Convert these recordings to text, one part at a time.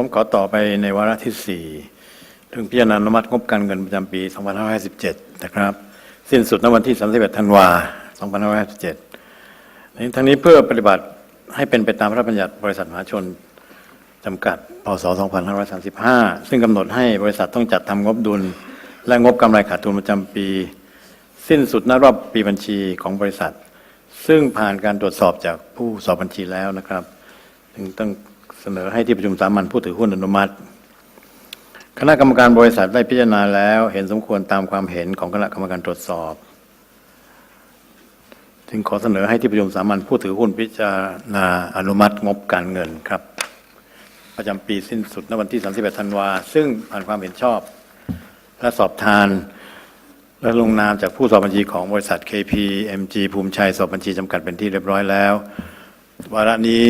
ผมขอต่อไปในวาระที่ 4 ถึงพิจารณาอนุมัติงบการเงินประจำปี 2557 นะครับ สิ้นสุดณวันที่ 31 ธันวา 2557ทั้งนี้เพื่อปฏิบัติให้เป็นไปตามพระราชบัญญัติบริษัทมหาชนจำกัด พศ 2535 ซึ่งกำหนดให้บริษัทต้องจัดทำงบดุล และงบกำไรขาดทุนประจำปี สิ้นสุดณรอบปีบัญชีของบริษัท ซึ่งผ่านการตรวจสอบจากผู้สอบบัญชีแล้วนะครับจึงต้อง เสนอให้ที่ประชุมสามัญผู้ถือหุ้นอนุมัติ คณะกรรมการบริษัทได้พิจารณาแล้ว เห็นสมควรตามความเห็นของคณะกรรมการตรวจสอบ จึงขอเสนอให้ที่ประชุมสามัญผู้ถือหุ้นพิจารณาอนุมัติงบการเงินครับ ประจำปีสิ้นสุดณวันที่ 31 ธันวาซึ่งผ่านความเห็นชอบ และสอบทานและลงนามจากผู้สอบบัญชีของบริษัท KPMG ภูมิชัยสอบบัญชีจำกัดเป็นที่เรียบร้อยแล้ว วาระนี้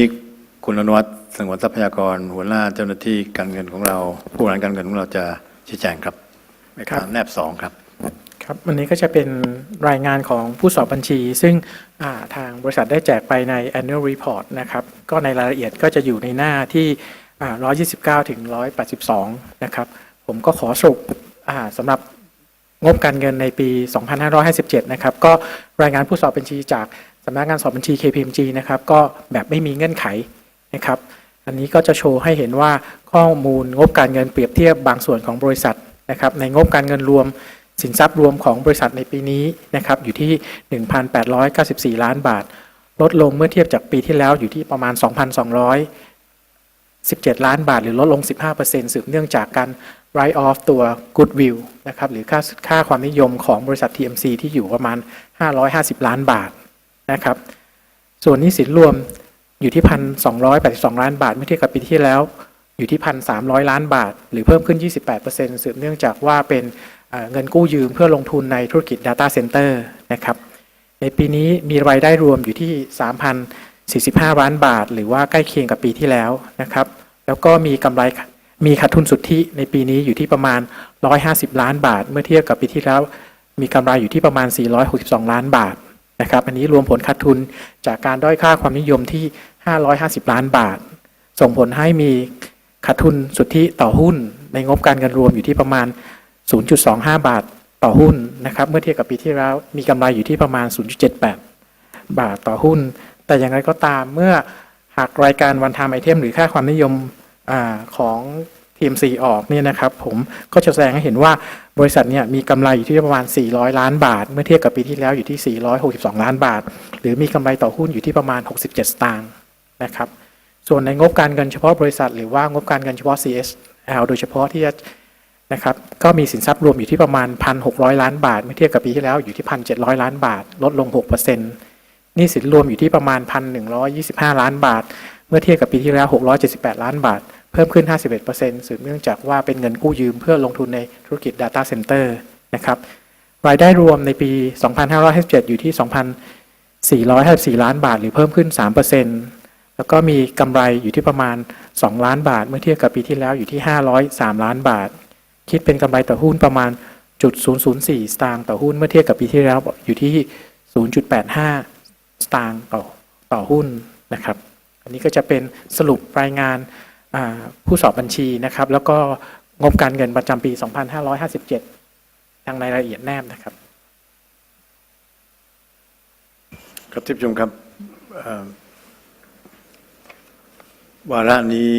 คุณอนุวัฒน์สงวนทรัพยากร หัวหน้าเจ้าหน้าที่การเงินของเรา ผู้บริหารการเงินของเราจะชี้แจงครับในการแนบสองครับครับวันนี้ก็จะเป็นรายงานของผู้สอบบัญชี ซึ่งอ่าทางบริษัทได้แจกไปใน annual report นะครับ ก็ในรายละเอียดก็จะอยู่ในหน้าที่อ่า129 ถึง 182 นะครับ ผมก็ขอสรุปอ่าสำหรับงบการเงินในปี 2557 นะครับ ก็รายงานผู้สอบบัญชีจากสำนักงานสอบบัญชี KPMG นะครับ ก็แบบไม่มีเงื่อนไข นะครับ อันนี้ก็จะโชว์ให้เห็นว่าข้อมูลงบการเงินเปรียบเทียบบางส่วนของบริษัทนะครับ ในงบการเงินรวมสินทรัพย์รวมของบริษัทในปีนี้นะครับอยู่ที่ 1,894 ล้านบาท ลดลงเมื่อเทียบจากปีที่แล้วอยู่ที่ประมาณ 2,217 ล้านบาท หรือลดลง 15%สืบเนื่องจากการ write off ตัว goodwill นะครับหรือค่าค่าความนิยมของบริษัท TMC ที่อยู่ประมาณ 550 ล้านบาทนะครับ ส่วนหนี้สินรวม อยู่ที่1,282ล้านบาทเมื่อเทียบกับปีที่แล้ว อยู่ที่1,300ล้านบาท หรือเพิ่มขึ้น 28%สืบเนื่องจากว่าเป็นเอ่อเงินกู้ยืมเพื่อลงทุนในธุรกิจ Data Center นะครับ ในปีนี้มีรายได้รวมอยู่ที่ 3,045 ล้านบาท หรือว่าใกล้เคียงกับปีที่แล้วนะครับ แล้วก็มีกำไรมีขาดทุนสุทธิในปีนี้อยู่ที่ประมาณ 150 ล้านบาท เมื่อเทียบกับปีที่แล้ว มีกำไรอยู่ที่ประมาณ 462 ล้านบาทนะครับ อันนี้รวมผลขาดทุนจากการด้อยค่าความนิยมที่ 550 ล้านบาท ส่งผลให้มีขาดทุนสุทธิต่อหุ้น ในงบการเงินรวมอยู่ที่ประมาณ 0.25 บาทต่อหุ้นนะครับ เมื่อเทียบกับปีที่แล้วมีกำไรอยู่ที่ประมาณ 0.78 บาทต่อหุ้น แต่อย่างไรก็ตามเมื่อหากรายการวันทามไอเทมหรือค่าความนิยมอของ TMC ออกเนี่ยนะครับ ผมก็จะแสดงให้เห็นว่าบริษัทเนี่ยมีกำไรอยู่ที่ประมาณ 400 ล้านบาท เมื่อเทียบกับปีที่แล้วอยู่ที่ 462 ล้านบาท หรือมีกำไรต่อหุ้นอยู่ที่ประมาณ 67 สตางค์ นะครับ ส่วนในงบการเงินเฉพาะบริษัท หรือว่างบการเงินเฉพาะ CSL โดยเฉพาะที่จะนะครับก็มีสินทรัพย์รวมอยู่ที่ประมาณ 1,600 ล้านบาท เมื่อเทียบกับปีที่แล้วอยู่ที่ 1,700 ล้านบาท ลดลง6%หนี้สินรวมอยู่ที่ประมาณ 1,125 ล้านบาท เมื่อเทียบกับปีที่แล้ว 678 ล้านบาท เพิ่มขึ้น 51%สืบเนื่องจากว่าเป็นเงินกู้ยืมเพื่อลงทุนในธุรกิจ Data Center นะครับรายได้รวมในปี 2557 อยู่ที่ 2,454 ล้านบาท หรือเพิ่มขึ้น 3% แล้วก็มีกำไรอยู่ที่ประมาณ 2 ล้านบาท เมื่อเทียบกับปีที่แล้วอยู่ที่ 503 ล้านบาท คิดเป็นกำไรต่อหุ้นประมาณจุด004 สตางค์ต่อหุ้นเมื่อเทียบกับปีที่แล้วอยู่ที่ 0.85 สตางค์ต่อต่อหุ้นนะครับ อันนี้ก็จะเป็นสรุปรายงานผู้สอบบัญชีนะครับ แล้วก็งบการเงินประจำปี 2557 ทางในรายละเอียดแนบนะครับ ครับที่ประชุมครับ วาระนี้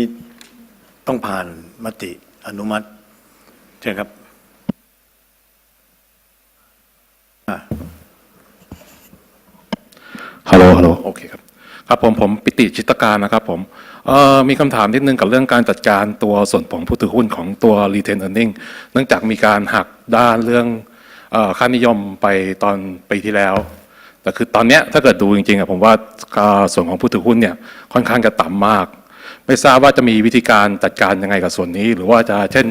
ต้องผ่านมติอนุมัติเชิญครับอะฮัลโหลฮัลโหลโอเคครับครับผมผมปิติจิตรการนะครับผมเอ่อมีคำถามนิดนึงกับเรื่องการจัดการตัวส่วนของผู้ถือหุ้นของตัว retain earning เนื่องจากมีการหักด้านเรื่องเอ่อค่านิยมไปตอนปีที่แล้ว แต่คือตอนเนี้ยถ้าเกิดดูจริงๆอะผมว่าอ่าส่วนของผู้ถือหุ้นเนี่ยค่อนข้างจะต่ำมาก ไม่ทราบว่าจะมีวิธีการจัดการยังไงกับส่วนนี้ หรือว่าจะเช่น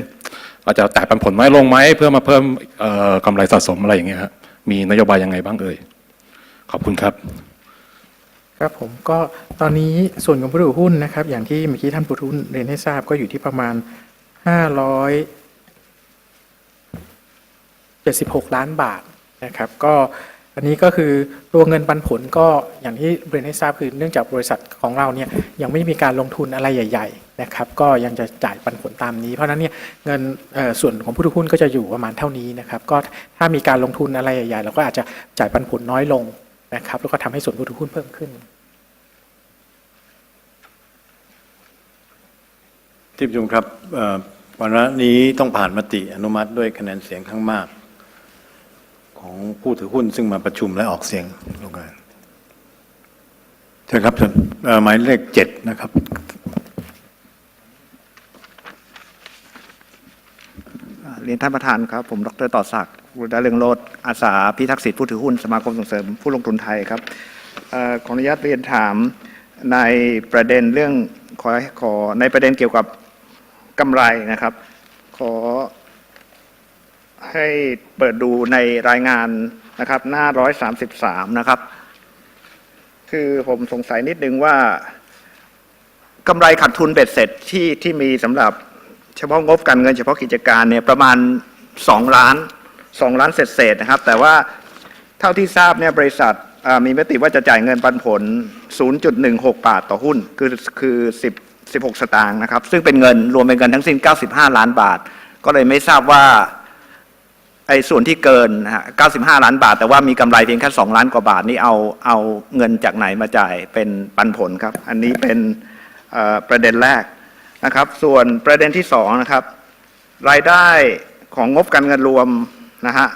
อาจจะแตะปันผลไม้ลงไหมเพื่อมาเพิ่มเอ่อกำไรสะสมอะไรอย่างเงี้ยครับมีนโยบายยังไงบ้างเอ่ยขอบคุณครับ ครับผมก็ตอนนี้ส่วนของผู้ถือหุ้นนะครับ อย่างที่เมื่อกี้ท่านผู้ถือหุ้นเรียนให้ทราบก็อยู่ที่ประมาณ576 ล้านบาทนะครับ ก็ อันนี้ก็คือตัวเงินปันผลก็อย่างที่เรียนให้ทราบคือเนื่องจากบริษัทของเราเนี่ยยังไม่มีการลงทุนอะไรใหญ่ ๆ นะครับ ก็ยังจะจ่ายปันผลตามนี้ เพราะนั้นเนี่ยเงินส่วนของผู้ถือหุ้นก็จะอยู่ประมาณเท่านี้นะครับ ก็ถ้ามีการลงทุนอะไรใหญ่ๆเราก็อาจจะจ่ายปันผลน้อยลงนะครับ แล้วก็ทำให้ส่วนผู้ถือหุ้นเพิ่มขึ้นที่ประชุมครับวาระนี้ต้องผ่านมติอนุมัติด้วยคะแนนเสียงข้างมาก ของผู้ถือหุ้นซึ่งมาประชุมและออกเสียงลงกันเชิญครับเชิญเอ่อหมายเลขเจ็ดนะครับ เรียนท่านประธานครับ ผมดรต่อศักดิ์บุรดาเรืองโลดอาสาพิทักษ์สิทธิผู้ถือหุ้นสมาคมส่งเสริมผู้ลงทุนไทยครับอขออนุญาตเรียนถามในประเด็นเรื่องขอขอในประเด็นเกี่ยวกับกำไรนะครับ ขอ ให้เปิดดูในรายงานนะครับ หน้า133นะครับ คือผมสงสัยนิดนึงว่ากำไรขาดทุนเบ็ดเสร็จที่ที่มีสำหรับเฉพาะงบการเงินเฉพาะกิจการเนี่ยประมาณ2ล้าน2ล้านเศษๆนะครับ แต่ว่าเท่าที่ทราบเนี่ยบริษัทมีมติว่าจะจ่ายเงินปันผล 0.16 บาทต่อหุ้น คือคือ 10 16 สตางค์นะครับ ซึ่งเป็นเงินรวมเป็นเงินทั้งสิ้น 95 ล้านบาท ก็เลยไม่ทราบว่า ไอ้ส่วนที่เกินนะฮะ95 ล้านบาท แต่ว่ามีกำไรเพียงแค่2ล้านกว่าบาทนี่เอาเอาเงินจากไหนมาจ่ายเป็นปันผลครับ อันนี้เป็นประเด็นแรกนะครับ ส่วนประเด็นที่สองนะครับ รายได้ของงบการเงินรวมนะฮะ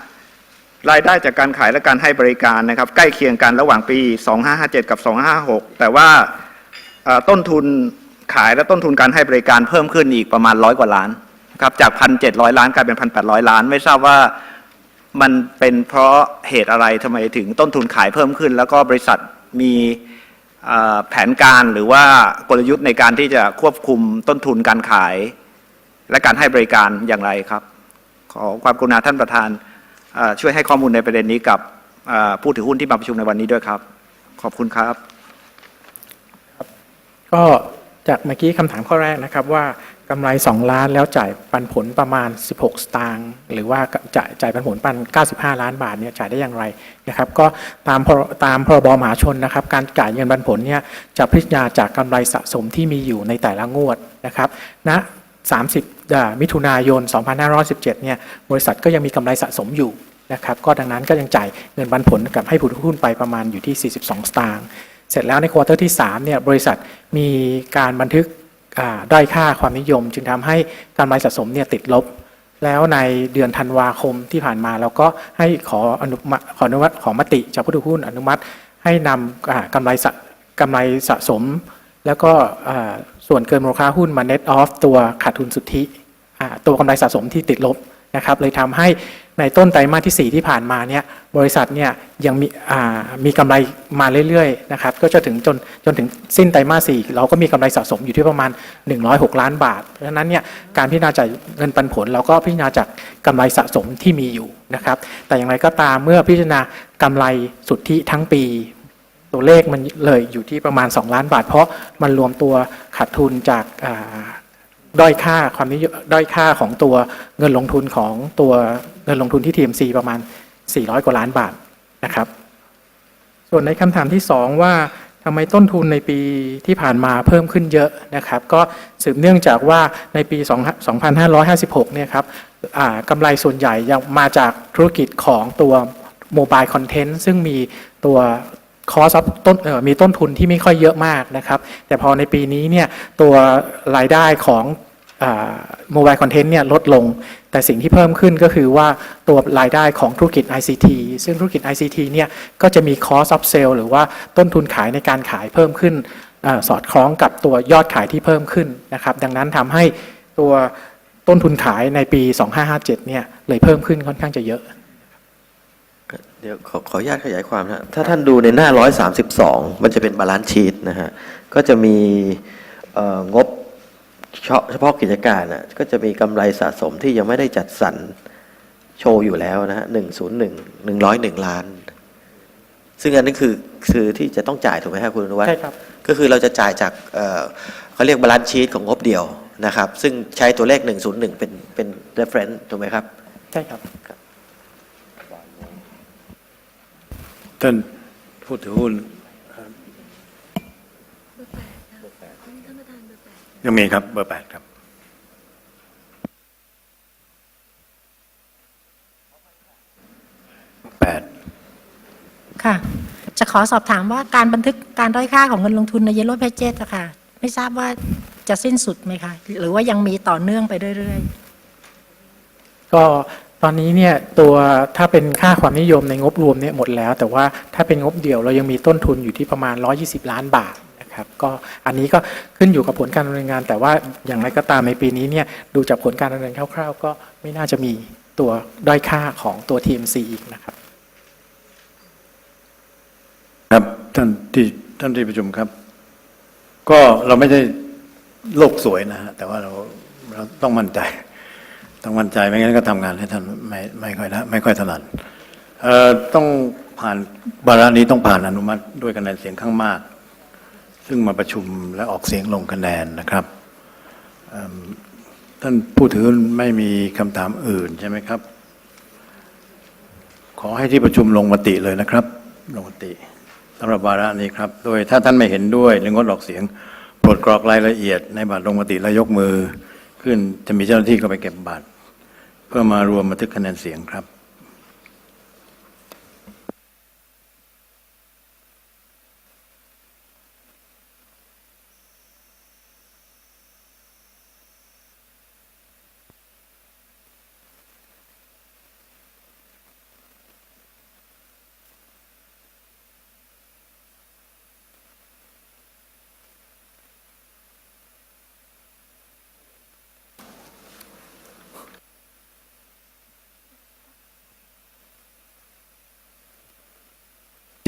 รายได้จากการขายและการให้บริการนะครับ ใกล้เคียงกันระหว่างปี 2557 กับ 2556 แต่ว่าต้นทุนขายและต้นทุนการให้บริการเพิ่มขึ้นอีกประมาณร้อยกว่าล้าน ครับจาก1,700ล้านกลายเป็น1,800ล้าน ไม่ทราบว่ามันเป็นเพราะเหตุอะไรทำไมถึงต้นทุนขายเพิ่มขึ้น แล้วก็บริษัทมีแผนการหรือว่ากลยุทธ์ในการที่จะควบคุมต้นทุนการขาย และการให้บริการอย่างไรครับ ขอความกรุณาท่านประธานช่วยให้ข้อมูลในประเด็นนี้กับผู้ถือหุ้นที่มาประชุมในวันนี้ด้วยครับ ขอบคุณครับ ก็ จากเมื่อกี้คำถามข้อแรกนะครับว่ากำไร 2 ล้านแล้วจ่ายปันผลประมาณ 16 สตางค์หรือว่าจ่ายจ่ายปันผลปัน 95 ล้านบาทเนี่ยจ่ายได้อย่างไรนะครับก็ตามตามพรบมหาชนนะครับ การจ่ายเงินปันผลเนี่ยจะพิจารณาจากกำไรสะสมที่มีอยู่ในแต่ละงวดนะครับณ30 มิถุนายน 2517 เนี่ยบริษัทก็ยังมีกำไรสะสมอยู่นะครับก็ดังนั้นก็ยังจ่ายเงินปันผลกับให้ผู้ถือหุ้นไปประมาณอยู่ที่ 42 สตางค์ เสร็จแล้วในควอเตอร์ที่3เนี่ยบริษัทมีการบันทึกด้อยค่าความนิยม จึงทำให้กำไรสะสมเนี่ยติดลบ แล้วในเดือนธันวาคมที่ผ่านมาเราก็ให้ขออนุมัติขออนุมัติขอมติจากผู้ถือหุ้นอนุมัติให้นำอ่ากำไรสะกำไรสะสม แล้วก็ส่วนเกินมูลค่าหุ้นมา net off ตัวขาดทุนสุทธิตัวกำไรสะสมที่ติดลบนะครับเลยทำให้ ในต้นไตรมาสที่ 4 ที่ผ่านมาเนี่ยบริษัทเนี่ยยังมีมีกำไรมาเรื่อยๆนะครับก็จะถึงจนจนถึงสิ้นไตรมาส4เราก็มีกำไรสะสมอยู่ที่ประมาณ 106 ล้านบาท เพราะฉะนั้นเนี่ยการพิจารณาจ่ายเงินปันผล เราก็พิจารณาจากกำไรสะสมที่มีอยู่นะครับแต่อย่างไรก็ตามเมื่อพิจารณากำไรสุทธิทั้งปีตัวเลขมันเลยอยู่ที่ประมาณ 2 ล้านบาท เพราะมันรวมตัวขาดทุนจากา ด้อยค่าความนิยมด้อยค่าของตัวเงินลงทุนของตัวเงินลงทุนที่ TMC ประมาณ 400 กว่าล้านบาทนะครับ ส่วนในคำถามที่ 2 ว่าทำไมต้นทุนในปีที่ผ่านมาเพิ่มขึ้นเยอะนะครับ ก็สืบเนื่องจากว่าในปี 2556 เนี่ยครับกำไรส่วนใหญ่ยังมาจากธุรกิจของตัวโมบายคอนเทนต์ซึ่งมีตัว คอสต้นมีต้นทุนที่ไม่ค่อยเยอะมากนะครับ แต่พอในปีนี้เนี่ยตัวรายได้ของโมบายคอนเทนต์เนี่ยลดลง แต่สิ่งที่เพิ่มขึ้นก็คือว่าตัวรายได้ของธุรกิจ ICT ซึ่งธุรกิจ ICT เนี่ยก็จะมี cost of sale หรือว่าต้นทุนขายในการขายเพิ่มขึ้นอสอดคล้องกับตัวยอดขายที่เพิ่มขึ้นนะครับ ดังนั้นทำให้ตัวต้นทุนขายในปี 2557 เนี่ยเลยเพิ่มขึ้นค่อนข้างจะเยอะ เดี๋ยวขอขออนุญาตขยายความนะถ้าท่านดูในหน้า 132 มันจะเป็นบาลานซ์ชีตนะฮะ ก็จะมีเอ่องบเฉพาะเฉพาะกิจการนะก็จะมีกำไรสะสมที่ยังไม่ได้จัดสรรโชว์อยู่แล้วนะฮะหนึ่งศูนย์หนึ่งหนึ่งร้อยหนึ่งล้าน ซึ่งอันนี้คือคือที่จะต้องจ่ายถูกไหมครับคุณอนุวัฒน์ใช่ครับก็คือเราจะจ่ายจากเอ่อเขาเรียกบาลานซ์ชีตของงบเดียวนะครับ ซึ่งใช้ตัวเลข 101 เป็นเป็น reference ถูกไหมครับ ใช่ครับ ท่านผู้ถือหุ้น ยังมีครับเบอร์แปดครับแปดค่ะ จะขอสอบถามว่าการบันทึกการด้อยค่าของเงินลงทุนใน Yellow Pages อะค่ะ ไม่ทราบว่าจะสิ้นสุดไหมคะ หรือว่ายังมีต่อเนื่องไปเรื่อยก็ ตอนนี้เนี่ยตัวถ้าเป็นค่าความนิยมในงบรวมเนี่ยหมดแล้ว แต่ว่าถ้าเป็นงบเดี่ยวเรายังมีต้นทุนอยู่ที่ประมาณ 120 ล้านบาทนะครับก็อันนี้ก็ขึ้นอยู่กับผลการดำเนินงาน แต่ว่าอย่างไรก็ตามในปีนี้เนี่ยดูจากผลการดำเนินคร่าว ๆ ก็ไม่น่าจะมีตัวด้อยค่าของตัว TMC อีกนะครับ ครับท่านที่ท่านที่ประชุมครับ ก็เราไม่ได้โลกสวยนะฮะแต่ว่าเราเราต้องมั่นใจ ต้องมั่นใจไม่งั้นก็ทำงานให้ท่านไม่ไม่ค่อยนะไม่ค่อยถนัดเอ่อต้องผ่านบาระนี้ต้องผ่านอนุมัติด้วยคะแนนเสียงข้างมาก ซึ่งมาประชุมและออกเสียงลงคะแนนนะครับท่านผู้ถือไม่มีคำถามอื่นใช่ไหมครับ ขอให้ที่ประชุมลงมติเลยนะครับ ลงมติสำหรับวาระนี้ครับ โดยถ้าท่านไม่เห็นด้วยหรืองดออกเสียงโปรดกรอกรายละเอียดในบัตรลงมติและยกมือขึ้นจะมีเจ้าหน้าที่เข้าไปเก็บบัตร เพื่อมารวมบันทึกคะแนนเสียงครับ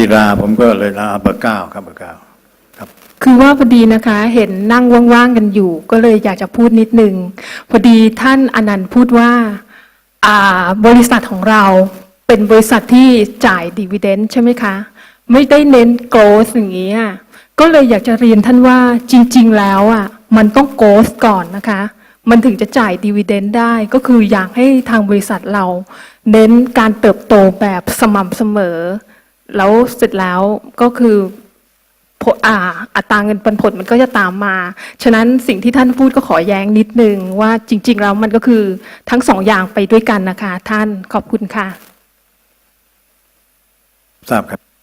จิราผมก็เลยลาเบอร์เก้าครับเบอร์เก้าครับ คือว่าพอดีนะคะเห็นนั่งว่างๆกันอยู่ ก็เลยอยากจะพูดนิดนึงพอดีท่านอนันต์พูดว่าอ่าบริษัทของเราเป็นบริษัทที่จ่ายดีเวเดนต์ใช่ไหมคะ ไม่ได้เน้นโกลสอย่างนี้ก็เลยอยากจะเรียนท่านว่าจริง ๆ แล้วอะมันต้องโกลสก่อนนะคะ มันถึงจะจ่ายดีเวเดนต์ได้ก็คืออยากให้ทางบริษัทเรา เน้นการเติบโตแบบสม่ำเสมอ แล้วเสร็จแล้วก็คือผลอ่าอัตราเงินปันผลมันก็จะตามมา ฉะนั้นสิ่งที่ท่านพูดก็ขอแย้งนิดนึงว่าจริง ๆ แล้วมันก็คือทั้งสองอย่างไปด้วยกันนะคะ ท่านขอบคุณค่ะทราบครับ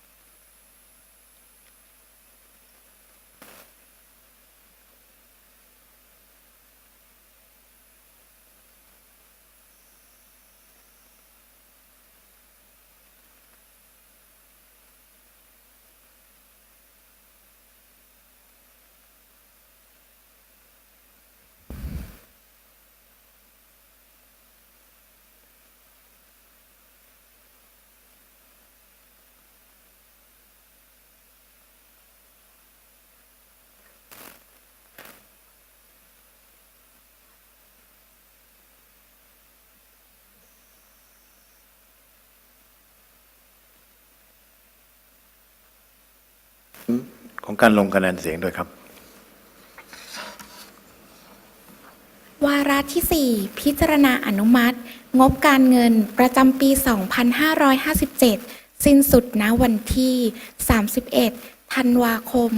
ของการลงคะแนนเสียงด้วยครับ วาระที่ 4 พิจารณาอนุมัติ งบการเงินประจำปี 2557 สิ้นสุดณวันที่ 31 ธันวาคม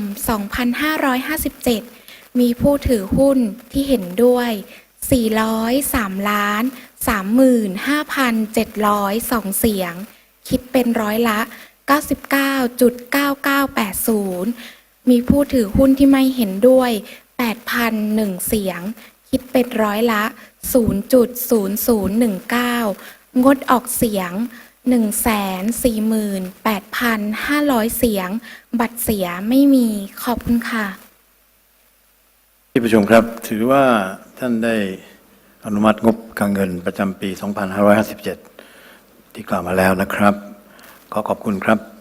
2557 มีผู้ถือหุ้นที่เห็นด้วย 403ล้าน35,702 เสียง คิดเป็นร้อยละ 99.9980 มีผู้ถือหุ้นที่ไม่เห็นด้วย 8,001 เสียง คิดเป็นร้อยละ 0.0019 งดออกเสียง 148,500 เสียง บัตรเสียไม่มี ขอบคุณค่ะ ที่ประชุมครับ ถือว่าท่านได้อนุมัติงบการเงินประจำปี 2557 ที่กล่าวมาแล้วนะครับ ขอขอบคุณครับ